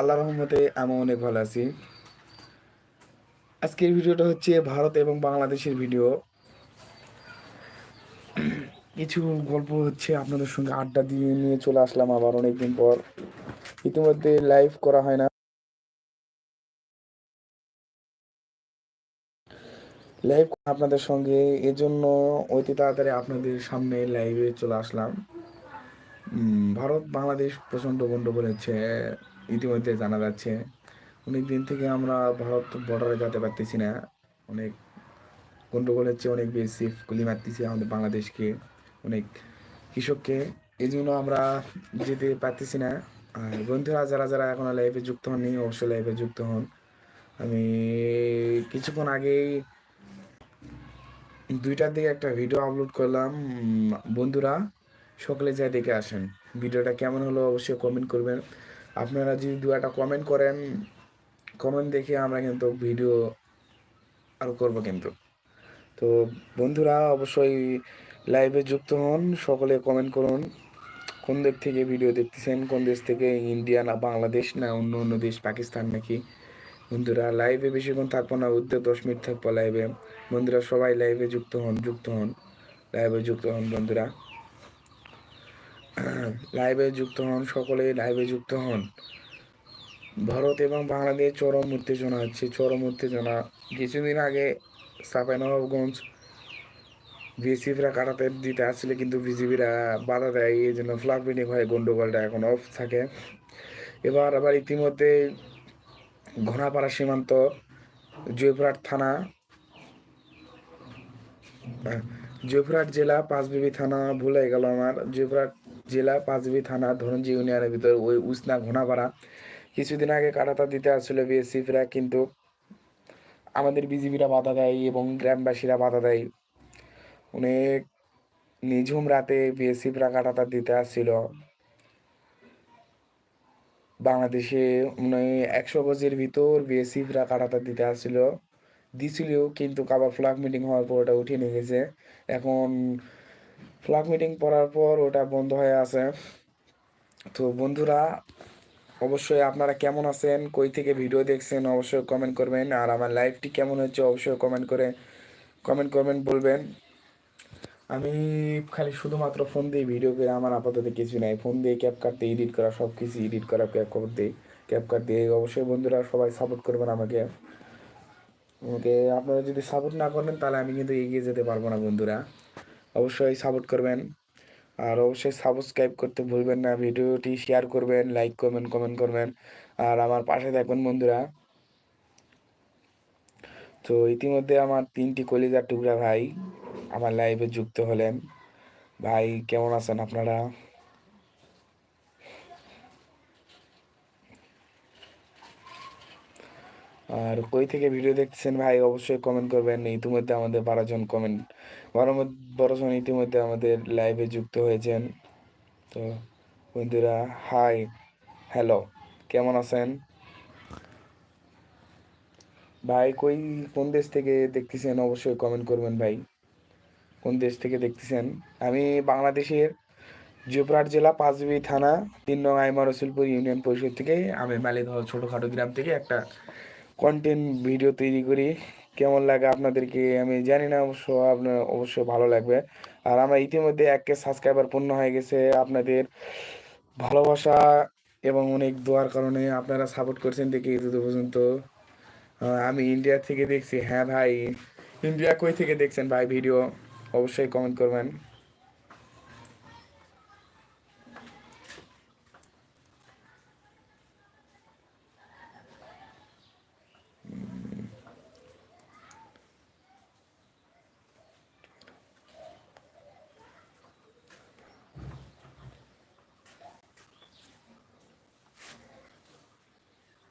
আল্লাহ রহমতে আমি অনেক ভালো আছি। আজকের ভিডিওটা হচ্ছে ভারত এবং বাংলাদেশের ভিডিও। কিছু গল্প হচ্ছে আপনাদের সঙ্গে আড্ডা দিয়ে নিয়ে চলে আসলাম আবার অনেকদিন পর। ইতিমধ্যে লাইভ করা হয় না। লাইভ আপনাদের সঙ্গে, এজন্য অতি তাড়াতাড়ি আপনাদের সামনে লাইভে চলে আসলাম। ভারত বাংলাদেশ প্রচণ্ড গন্ডগোল হচ্ছে। ইতিমধ্যে জানা যাচ্ছে, অনেক দিন থেকে আমরা ভারত বর্ডারে যেতে পারতেছি না। অনেক গন্ডগোল হচ্ছে, অনেক বেশি গুলি মারতেছি আমাদের বাংলাদেশকে, অনেক কৃষককে। এই জন্য আমরা যেতে পারতেছি না। আর বন্ধুরা, যারা যারা এখনও লাইফে যুক্ত হননি, অবশ্যই লাইফে যুক্ত হন। আমি কিছুক্ষণ আগেই দুইটার দিকে একটা ভিডিও আপলোড করলাম। বন্ধুরা, সকলে যাই দেখে আসেন। ভিডিওটা কেমন হলো অবশ্যই কমেন্ট করবেন। আপনারা যদি দু একটা কমেন্ট করেন কমেন্ট দেখে আমরা কিন্তু ভিডিও আরও করব কিন্তু। তো বন্ধুরা, অবশ্যই লাইভে যুক্ত হন, সকলে কমেন্ট করুন। কোন দিক থেকে ভিডিও দেখতেছেন? কোন দেশ থেকে? ইন্ডিয়া না বাংলাদেশ না অন্য অন্য দেশ পাকিস্তান নাকি? বন্ধুরা লাইভে বেশিক্ষণ থাকব না উদ্যোগ দশ মিনিট থাকব লাইভে বন্ধুরা, সবাই লাইভে যুক্ত হন যুক্ত হন। লাইভে যুক্ত হন, বন্ধুরা। লাইভে যুক্ত হন, সকলে লাইভে যুক্ত হন। ভারত এবং বাংলাদেশ চরম উত্তেজনা হচ্ছে চরম উত্তেজনা। কিছুদিন আগে চাঁপাইনবাবগঞ্জ বিএসিফরা কাটাতে দিতে আসলে কিন্তু বিজিবিরা বাধা দেয়, এই জন্য ফ্লাগ মিটিং হয় গন্ডগোলটা এখন অফ থাকে। এবার আবার ইতিমধ্যে ঘোড়াপাড়া সীমান্ত জয়পুরহাট থানা জয়পুরহাট জেলা পাঁচবিবি থানা ভুলে গেল আমার। জয়পুরহাট জেলা পাঁচবিবি থানা ধরঞ্জি ইউনিয়নের ভিতর ওই উসনা ঘোড়াপাড়া কিছুদিন আগে কাটাতা দিতে আসছিল বিএসসিফরা কিন্তু আমাদের বিজিবিরা বাধা দেয় এবং গ্রামবাসীরা বাধা দেয়। অনেক নিঝুম রাতে বিএসসিফরা কাটাতা দিতে আসছিল। বাংলাদেশে মানে একশো গজের ভিতর বিএসসিফরা কাটাতা দিতে আসছিল। দিছিল, কিন্তু কাবার ফ্ল্যাগ মিটিং হওয়ার পর ওটা উঠিয়ে নিয়ে গেছে। এখন ফ্ল্যাগ মিটিং পড়ার পর ওটা বন্ধ হয়ে আছে। তো বন্ধুরা, অবশ্যই আপনারা কেমন আছেন? কই থেকে ভিডিও দেখছেন? অবশ্যই কমেন্ট করবেন। আর আমার লাইভটি কেমন হচ্ছে অবশ্যই কমেন্ট করে কমেন্ট করবেন, বলবেন। আমি খালি শুধুমাত্র ফোন দিয়ে ভিডিও করে আমার আপাতত কিছু নাই। ফোন দিয়ে ক্যাপ কাটতে এডিট করা সব কিছু এডিট করা ক্যাপ করতে ক্যাপ কাট দিয়ে। অবশ্যই বন্ধুরা, সবাই সাপোর্ট করবেন আমাকে। আমাকে আপনারা যদি সাপোর্ট না করেন, তাহলে আমি কিন্তু এগিয়ে যেতে পারব না, বন্ধুরা। অবশ্যই সাপোর্ট করবেন। আর অবশ্যই সাবস্ক্রাইব করতে ভুলবেন না, ভিডিওটি শেয়ার করবেন লাইক করবেন কমেন্ট করবেন। আর আমার পাশে থাকবেন বন্ধুরা। তো ইতিমধ্যে আমার তিনটি কলিজার টুকরা ভাই আমার লাইভে যুক্ত হলেন। ভাই, কেমন আছেন আপনারা? আর কই থেকে ভিডিও দেখছেন ভাই, অবশ্যই কমেন্ট করবেন। ইতিমধ্যে আমাদের বারো জন কমেন্ট বারো বারো জন ইতিমধ্যে আমাদের লাইভে যুক্ত হয়েছেন। তো বন্ধুরা হাই হ্যালো কেমন আছেন? ভাই, কই, কোন দেশ থেকে দেখতেছেন? অবশ্যই কমেন্ট করবেন ভাই। কোন দেশ থেকে দেখতেছেন? আমি বাংলাদেশের জয়পুরহাট জেলা পাঁচবি থানা, তিন নং আইমা রসুলপুর ইউনিয়ন পরিষদ থেকে, আমি মালিক ছোটোখাটো গ্রাম থেকে একটা কন্টেন্ট ভিডিও তৈরি করি। কেমন লাগে আপনাদেরকে আমি জানি না, অবশ্য আপনার অবশ্যই ভালো লাগবে। আর আমার ইতিমধ্যে এক কে সাবস্ক্রাইবার পূর্ণ হয়ে গেছে। আপনাদের ভালোবাসা এবং অনেক দোয়ার কারণে আপনারা সাপোর্ট করছেন দেখি এত পর্যন্ত। আমি ইন্ডিয়া থেকে দেখছি। হ্যাঁ ভাই ইন্ডিয়া কই থেকে দেখছেন ভাই ভিডিও অবশ্যই কমেন্ট করবেন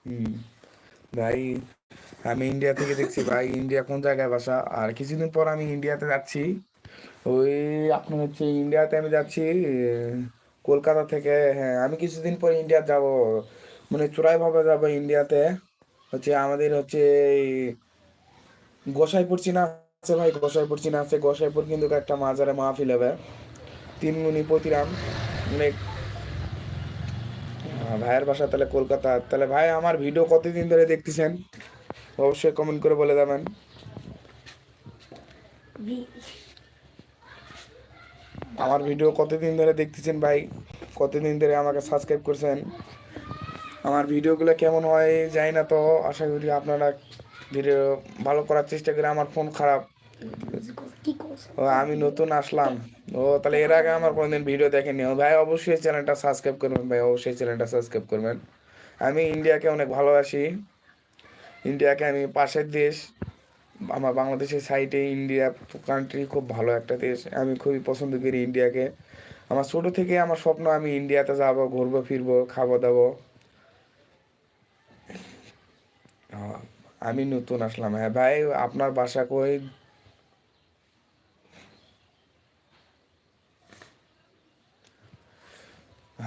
হুম ভাই আমি ইন্ডিয়া থেকে দেখছি ভাই ইন্ডিয়া কোন জায়গায় বাসা? আর কিছুদিন পর আমি ইন্ডিয়াতে যাচ্ছি। ওই আপনার হচ্ছে ইন্ডিয়াতে আমি যাচ্ছি কলকাতা থেকে হ্যাঁ আমি কিছুদিন পর ইন্ডিয়া যাব। মানে চোরাইভাবে যাব ইন্ডিয়াতে হচ্ছে আমাদের হচ্ছে এই গোসাইপুর চিনা আছে ভাই গোসাইপুর চিনা আছে। গোসাইপুর কিন্তু একটা মাজারে মাহফিল হবে। তিন মুনি পতিরাম অনেক আহ, ভাইয়ের বাসা তাহলে কলকাতা। তাহলে ভাই আমার ভিডিও কতদিন ধরে দেখতেছেন? অবশ্যই কমেন্ট করে বলে দেবেন আমার ভিডিও কতদিন ধরে দেখতেছেন ভাই? কতদিন ধরে আমাকে সাবস্ক্রাইব করছেন? আমার ভিডিওগুলো কেমন হয় জানি না তো। আশা করি আপনারা ভিডিও ভালো করার চেষ্টা করে আমার ফোন খারাপ। আমি নতুন আসলাম। ও, তাহলে এর আগে আমার কোনোদিন ভিডিও দেখেনি ভাই, অবশ্যই চ্যানেলটা সাবস্ক্রাইব করবেন ভাই, অবশ্যই চ্যানেলটা সাবস্ক্রাইব করবেন। আমি ইন্ডিয়াকে অনেক ভালোবাসি। ইন্ডিয়াকে আমি পাশের দেশ, আমার বাংলাদেশের সাইডে ইন্ডিয়া কান্ট্রি খুব ভালো একটা দেশ। আমি খুবই পছন্দ করি ইন্ডিয়াকে আমার ছোটো থেকে আমার স্বপ্ন, আমি ইন্ডিয়াতে যাব, ঘুরবো, ফিরবো, খাব, দাবো। আমি নতুন আসলাম। হ্যাঁ ভাই, আপনার বাসা কই?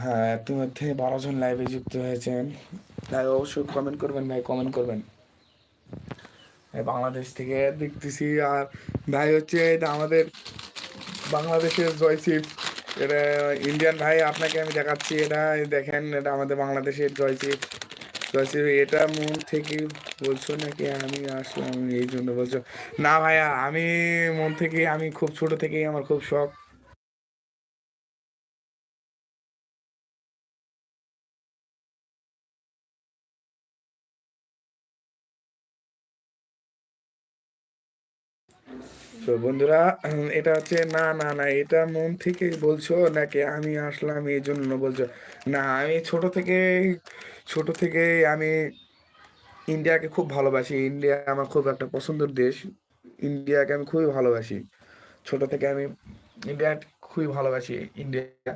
হ্যাঁ ইতিমধ্যে বারো জন লাইভে যুক্ত হয়েছেন। তাই অবশ্যই কমেন্ট করবেন ভাই কমেন্ট করবেন। বাংলাদেশ থেকে দেখতেছি, আর ভাই হচ্ছে এটা আমাদের বাংলাদেশের জয়সিফ এটা ইন্ডিয়ান ভাই, আপনাকে আমি দেখাচ্ছি, এটা দেখেন, এটা আমাদের বাংলাদেশের জয়সিফ জয়সিফ এটা মন থেকে বলছো নাকি? আমি আসলাম, এই জন্য বলছো। না ভাইয়া, আমি মন থেকে, আমি খুব ছোট থেকেই আমার খুব শখ। তো বন্ধুরা এটা হচ্ছে না না না, এটা মন থেকে বলছো নাকি আমি আসলাম এই জন্য বলছো? না, আমি ছোট থেকে ছোট থেকে আমি ইন্ডিয়াকে খুব ভালোবাসি। ইন্ডিয়া আমার খুব একটা পছন্দের দেশ। ইন্ডিয়াকে আমি খুবই ভালোবাসি। ছোট থেকে আমি ইন্ডিয়া খুবই ভালোবাসি, ইন্ডিয়া।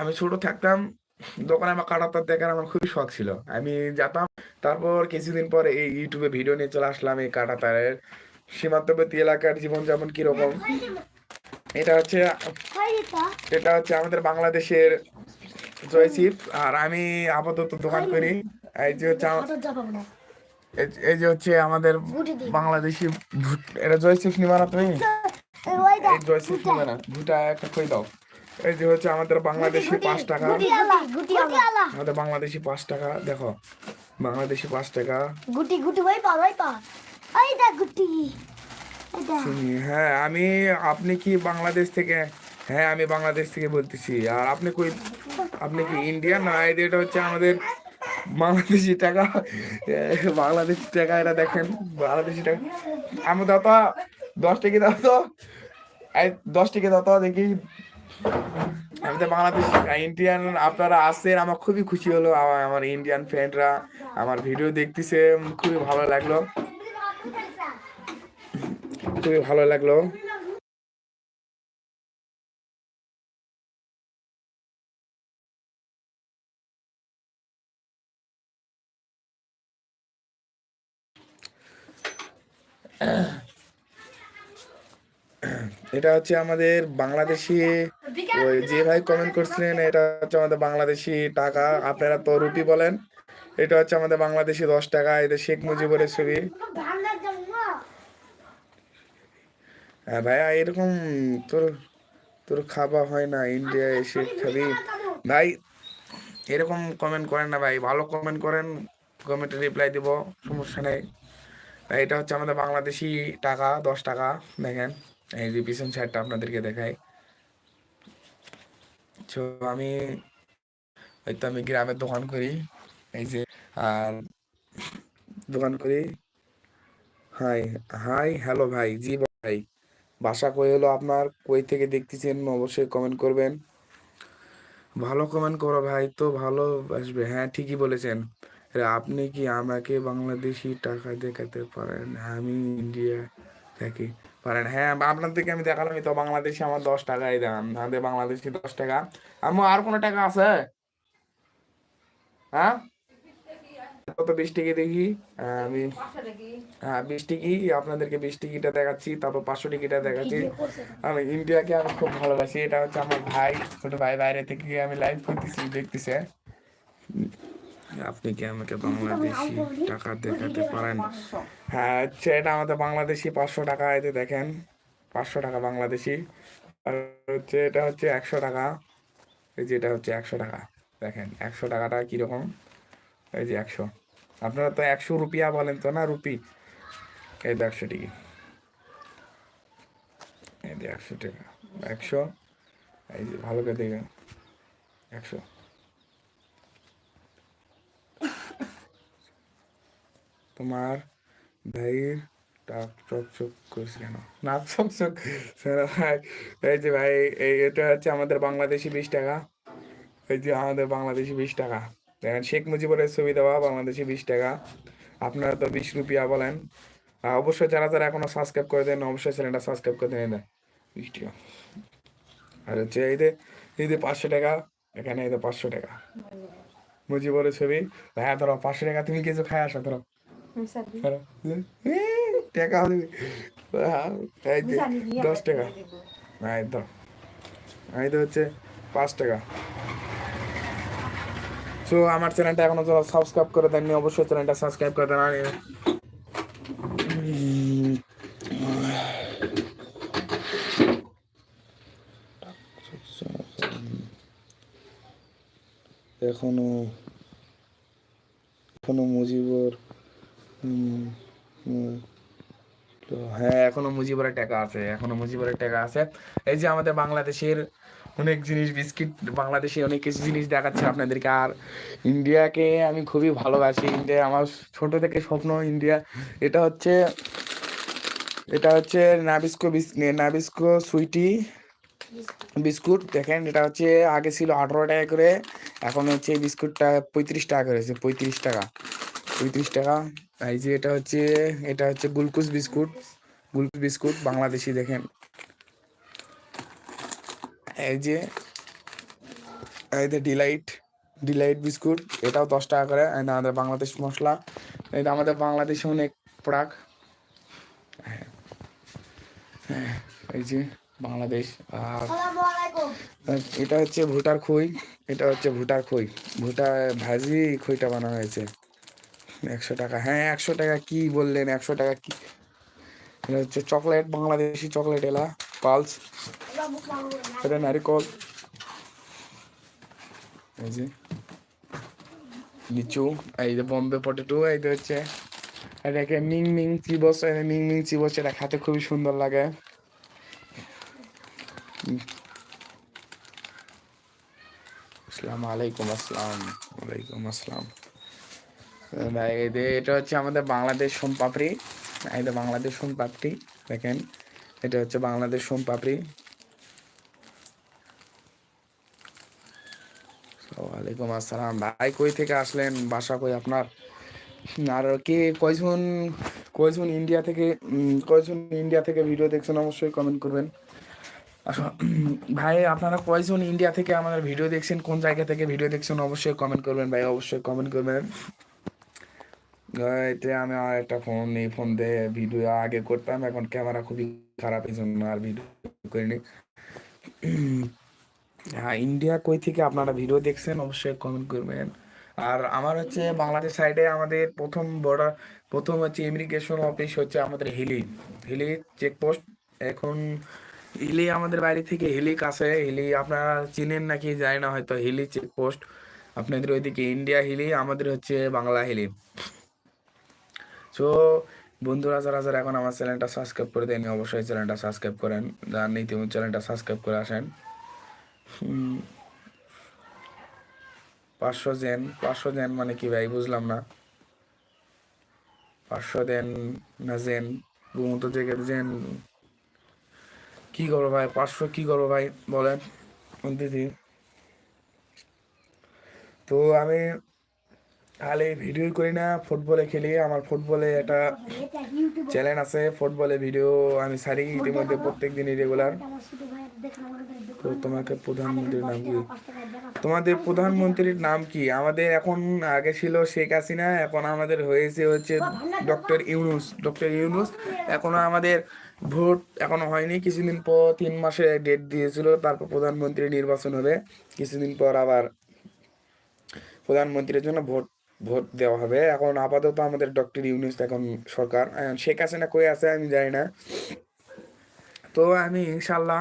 আমি ছোট থাকতাম, দোকানে আমার কাটাতার দেখার আমার খুবই শখ ছিল। আমি যেতাম, তারপর কিছুদিন পরে এই ইউটিউবে ভিডিও নিয়ে চলে আসলাম এই কাটাতারের। সীমান্তবর্তী এলাকার জীবনযাপন কীরকম? এটা হচ্ছে এটা হচ্ছে আমাদের বাংলাদেশের জয়সিফ আর আমি আপাতত দোকান করি। এই যে হচ্ছে এই- যে হচ্ছে আমাদের বাংলাদেশি এটা জয়সিফ নিবা তুমি? জয়সিফ নিবে ভুটা একটা কই দাও। এই যে হচ্ছে আমাদের বাংলাদেশি পাঁচ টাকা। আমাদের বাংলাদেশি পাঁচ টাকা। দেখো। বাংলাদেশি পাঁচ টাকা। গুটি গুটি ওই পা ওই পা হ্যাঁ আমি, আপনি কি বাংলাদেশ থেকে হ্যাঁ আমি বাংলাদেশ থেকে বলতেছি। আর আপনি কই, আপনি কি ইন্ডিয়ান না এটা হচ্ছে আমাদের বাংলাদেশি টাকা। বাংলাদেশি টাকা, এটা দেখেন, বাংলাদেশি টাকা। আমি দাও দশ টাকা দাও তো। দশ টাকা দাও তো, দেখি। আমি তো বাংলাদেশ ইন্ডিয়ান আপনারা আসছেন আমার খুবই খুশি হলো, আমার ইন্ডিয়ান ফ্রেন্ডরা আমার ভিডিও দেখতেছে, খুবই ভালো লাগল। খুবই ভালো লাগল। এটা হচ্ছে আমাদের বাংলাদেশি, ওই যে ভাই কমেন্ট করছিলেন, এটা হচ্ছে আমাদের বাংলাদেশি টাকা। আপনারা তো রুপি বলেন, এটা হচ্ছে আমাদের বাংলাদেশি দশ টাকা এটা শেখ মুজিবুরের ছবি হ্যাঁ ভাইয়া এরকম তোর তোর খাওয়া হয় না ইন্ডিয়া এসে খাবি। ভাই, এরকম কমেন্ট করেন না ভাই, ভালো কমেন্ট করেন কমেন্টে রিপ্লাই দিব, সমস্যা নেই। এটা হচ্ছে আমাদের বাংলাদেশি টাকা, দশ টাকা, দেখেন। এই যে পিছন সাইডটা আপনাদেরকে দেখাই। তো আমি তো আমি গ্রামের দোকান করি, এই যে, আর দোকান করি। হাই হাই হ্যালো ভাই, জি ভাই। বাসা কই হলো আপনার? কই থেকে দেখতেছেন? অবশ্যই কমেন্ট করবেন। ভালো কমেন্ট করো ভাই, তো ভালো আসবে। হ্যাঁ ঠিকই বলেছেন। আপনি কি আমাকে বাংলাদেশি টাকা দেখাতে পারেন? আমি ইন্ডিয়া থাকি পারেন। হ্যাঁ আপনাদেরকে আমি দেখালাম তো। বাংলাদেশি আমার দশ টাকাই দেন। আমাদের বাংলাদেশি দশ টাকা। আমার আর কোনো টাকা আছে? হ্যাঁ? কত বিশ টিকি দেখি আমি হ্যাঁ বিশ টিকি আপনাদেরকে বিশ টিকিটা দেখাচ্ছি তারপর পাঁচশো টিকিটা দেখাচ্ছি আমি ইন্ডিয়াকে আমি খুব ভালোবাসি এটা হচ্ছে আমার ভাই ছোট ভাই বাইরে থেকে আমি লাইভ করতেছি দেখতেছে। আপনি কি আমাকে বাংলাদেশি টাকা দেখাতে পারেন? হ্যাঁ হচ্ছে এটা আমাদের বাংলাদেশি পাঁচশো টাকা এতে দেখেন পাঁচশো টাকা বাংলাদেশি। আর হচ্ছে এটা হচ্ছে একশো টাকা। এই যে এটা হচ্ছে একশো টাকা দেখেন একশো টাকাটা কীরকম? এই যে একশো। আপনারা তো একশো রুপিয়া বলেন তো না রুপি? এই তো একশো টিকি। এই যে একশো টাকা। একশো। এই যে ভালো করে দেখবেন একশো। তোমার ভাইয়ের টাক চকচক করছে কেন? নাক চকচক ভাই। এই যে ভাই, এই এটা হচ্ছে আমাদের বাংলাদেশি বিশ টাকা। এই যে আমাদের বাংলাদেশি বিশ টাকা। দেখেন শেখ মুজিবুরের ছবি দেওয়া বাংলাদেশি বিশ টাকা। আপনারা তো বিশ রুপিয়া বলেন। অবশ্যই যারা যারা এখনও সাবস্ক্রাইব করে দেন অবশ্যই চ্যানেলটা সাবস্ক্রাইব করে দেন। বিশ টাকা। আর হচ্ছে এই যে এই যে পাঁচশো টাকা এখানে এই যে পাঁচশো টাকা। মুজিবুরের ছবি। হ্যাঁ ধরো পাঁচশো টাকা তুমি কিছু খাই আসো ধরো। টাকা হ্যাঁ, দশ টাকা। হ্যাঁ ধরো। এই তো হচ্ছে পাঁচ টাকা। সো আমার চ্যানেলটা এখনও যারা সাবস্ক্রাইব করে দেননি, অবশ্যই চ্যানেলটা সাবস্ক্রাইব করে দেন, আর এখনও এখনও মুজিবর হ্যাঁ এখনও মুজিবরের টাকা আছে, এখনও মুজিবরের টাকা আছে। এই যে আমাদের বাংলাদেশের অনেক জিনিস, বিস্কিট, বাংলাদেশে অনেক কিছু জিনিস দেখাচ্ছে আপনাদেরকে। আর ইন্ডিয়াকে আমি খুবই ভালোবাসি। ইন্ডিয়া আমার ছোট থেকে স্বপ্ন ইন্ডিয়া। এটা হচ্ছে এটা হচ্ছে নাবিস্কো বিস- নাবিস্কো সুইটি বিস্কুট। দেখেন, এটা হচ্ছে আগে ছিল আঠারো টাকা করে, এখন হচ্ছে এই বিস্কুটটা পঁয়ত্রিশ টাকা করেছে পঁয়ত্রিশ টাকা। পঁয়ত্রিশ টাকা। এই যে এটা হচ্ছে এটা হচ্ছে glucose biscuit. Glucose biscuit, Bangladeshi, দেখেন। এই যে এই যে ডিলাইট ডিলাইট বিস্কুট এটাও দশ টাকা করে। আমাদের বাংলাদেশ মশলা এই যে আমাদের বাংলাদেশে অনেক প্রাক। হ্যাঁ এই যে বাংলাদেশ আর আর এটা হচ্ছে ভুটার খই এটা হচ্ছে ভুটার খই। ভুটা ভাজি খইটা বানানো হয়েছে। একশো টাকা হ্যাঁ একশো টাকা কি বললেন একশো টাকা কি? এটা হচ্ছে চকলেট বাংলাদেশি চকলেট এলা পালস। এটা নারিকল এই যে লিচু, এই যে বম্বে পটেটো এই যে হচ্ছে এটাকে Ming Ming chips Ming Ming chips, এটা খেতে খুবই সুন্দর লাগে। আসসালামু আলাইকুম, আসসালাম, ওয়ালাইকুম আসসালাম। এটা হচ্ছে আমাদের বাংলাদেশ সোনপাপড়ি এই যে বাংলাদেশ সোনপাপড়ি দেখেন, এটা হচ্ছে বাংলাদেশ সোনপাপড়ি ওয়ালাইকুম আসসালাম। ভাই কই থেকে আসলেন? বাসা কই আপনার? আর কে কয়জন কয়জন ইন্ডিয়া থেকে কয়জন ইন্ডিয়া থেকে ভিডিও দেখছেন অবশ্যই কমেন্ট করবেন। আচ্ছা, ভাই আপনারা কয়জন ইন্ডিয়া থেকে আমাদের ভিডিও দেখছেন? কোন জায়গা থেকে ভিডিও দেখছেন? অবশ্যই কমেন্ট করবেন ভাই অবশ্যই কমেন্ট করবেন। এতে আমি আর একটা ফোন এই ফোন দিয়ে ভিডিও আগে করতাম এখন ক্যামেরা খুবই খারাপ এই জন্য আর ভিডিও করিনি। হ্যাঁ ইন্ডিয়া কই থেকে আপনারা ভিডিও দেখছেন অবশ্যই কমেন্ট করবেন। আর আমার হচ্ছে বাংলাদেশ সাইডে আমাদের প্রথম বর্ডার প্রথম হচ্ছে ইমিগ্রেশন অফিস হচ্ছে আমাদের হিলি হিলি চেকপোস্ট এখন হিলি আমাদের বাইরে থেকে হিলি কাছে হিলি আপনারা চিনেন নাকি জানি না, হয়তো হিলি চেকপোস্ট আপনাদের ওইদিকে ইন্ডিয়া হিলি আমাদের হচ্ছে বাংলা হিলি সো বন্ধুরা, যারা যারা এখন আমার চ্যানেলটা সাবস্ক্রাইব করে দেয়নি অবশ্যই চ্যানেলটা সাবস্ক্রাইব করেন। যার নেই চ্যানেলটা সাবস্ক্রাইব করে আসেন। পাঁচশো জেন পাঁচশো জেন মানে কি ভাই? বুঝলাম না। পাঁচশো দেন না জেন? ঘুমতো জেগে জেন। কি করব ভাই? পাঁচশো কি করব ভাই? বলেন। দিদি তো আমি খালি ভিডিও করি না ফুটবলে খেলি। আমার ফুটবলে একটা চ্যানেল আছে ফুটবলে ভিডিও আমি সারি ইতিমধ্যে প্রত্যেক দিনই রেগুলার তো তোমাকে প্রধানমন্ত্রীর নাম কি? তোমাদের প্রধানমন্ত্রীর নাম কি? আমাদের এখন আগে ছিল শেখ হাসিনা, এখন আমাদের হয়েছে হচ্ছে ডক্টর ইউনুস। ডক্টর ইউনুস এখনও আমাদের ভোট এখনও হয়নি। কিছুদিন পর তিন মাসে ডেট দিয়েছিল, তারপর প্রধানমন্ত্রী নির্বাচন হবে। কিছুদিন পর আবার প্রধানমন্ত্রীর জন্য ভোট ভোট দেওয়া হবে। এখন আপাতত আমাদের ডক্টর ইউনুস এখন সরকার। শেখ হাসিনা কই আছে আমি জানি না। তো আমি ইনশাল্লাহ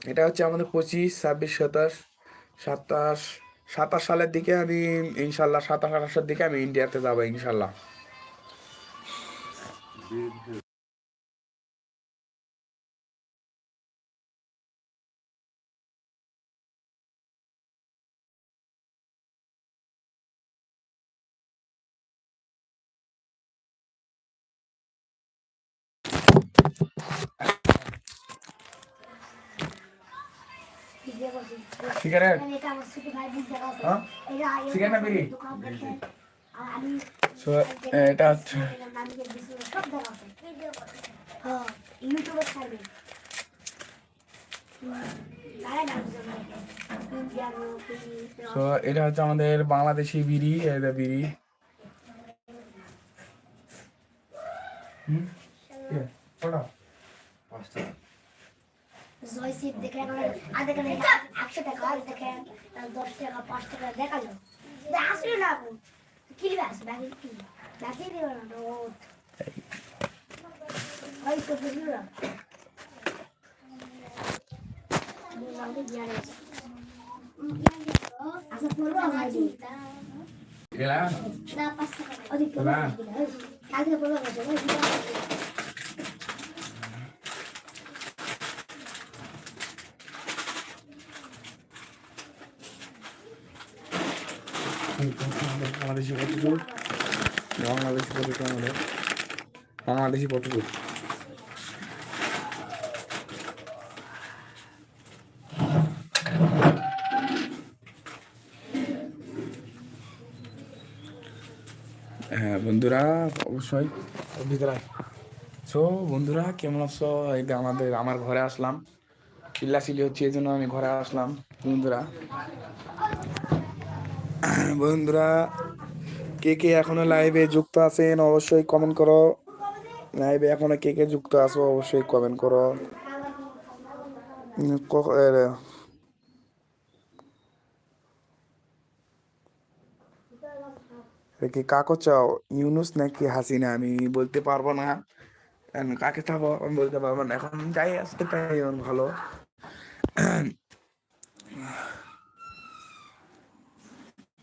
এটা হচ্ছে আমাদের পঁচিশ, ছাব্বিশ, সাতাশ সাতাশ সাতাশ সালের দিকে আমি ইনশাল্লাহ, সাতাশ, আঠাশের দিকে আমি ইন্ডিয়াতে যাব ইনশাল্লাহ। করে হ্যাঁ ইউটিউবে ছাড়বে আরে না ইন্ডিয়া তো এটা হচ্ছে আমাদের বাংলাদেশি বিড়ি এটা বিড়ি। হুম? কটা? জয়সিপ দেখে এখন আর দেখেন একশো টাকা আর দেখেন দশ টাকা পাঁচ টাকা দেখাল আসলে না আপু কিনবে আসবে বাকি কি বাকি দিও না নোট ওই তো বুঝলো না আচ্ছা পড়ব আমার এলা? না পাঁচ টাকা ওদিক পড়ব কালকে পড়ব না বাংলাদেশি কতটুকু বাংলাদেশি কতটুকু আমাদের। বাংলাদেশি কতটুকু হ্যাঁ বন্ধুরা অবশ্যই। ভিতরে সো বন্ধুরা কেমন আছো? এই আমাদের আমার ঘরে আসলাম। চিল্লাচিল্লি হচ্ছে এই জন্য আমি ঘরে আসলাম। বন্ধুরা। বন্ধুরা কে কে এখনও লাইভে যুক্ত আছেন অবশ্যই কমেন্ট করো। লাইভে এখনও কে কে যুক্ত আছো অবশ্যই কমেন্ট করো। ক- কাকো চাও, ইউনুস নাকি হাসিনা? আমি বলতে পারব না। কাকে চাবো? আমি বলতে পারব না। এখন যাই আসতে তাই ভালো।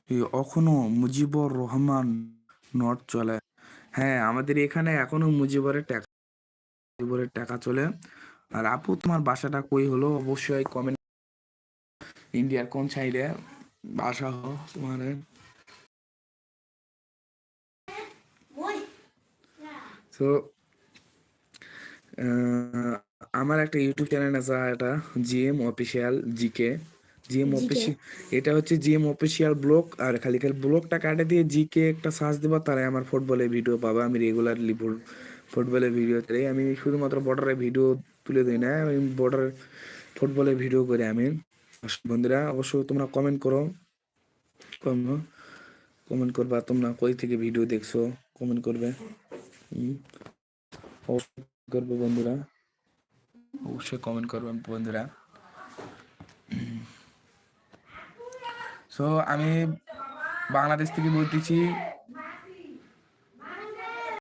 এখনও মুজিবুর রহমান নট চলে। হ্যাঁ আমাদের এখানে এখনও মুজিবরের টাকা মুজিবরের টাকা চলে। আর আপু, তোমার বাসাটা কই হলো? অবশ্যই কমেন্ট ইন্ডিয়ার কোন সাইডে বাসা হো তোমার। তো আমার একটা ইউটিউব চ্যানেল আছে, এটা GM official GK GM official এটা হচ্ছে জিএম অফিসিয়াল ব্লগ আর খালি খালি ব্লগটা কাটে দিয়ে জিকে একটা সার্চ দেবো তারাই আমার ফুটবলের ভিডিও পাবা। আমি রেগুলারলি ফুটবলের ভিডিও চাই আমি শুধুমাত্র বর্ডারের ভিডিও তুলে দিই না আমি বর্ডার ফুটবলের ভিডিও করি আমি। বন্ধুরা অবশ্যই তোমরা কমেন্ট করো। কমেন্ট করবা তোমরা কই থেকে ভিডিও দেখছ? কমেন্ট করবে। করবে বন্ধুরা। অবশ্যই কমেন্ট করবেন বন্ধুরা। সো আমি বাংলাদেশ থেকে বলতেছি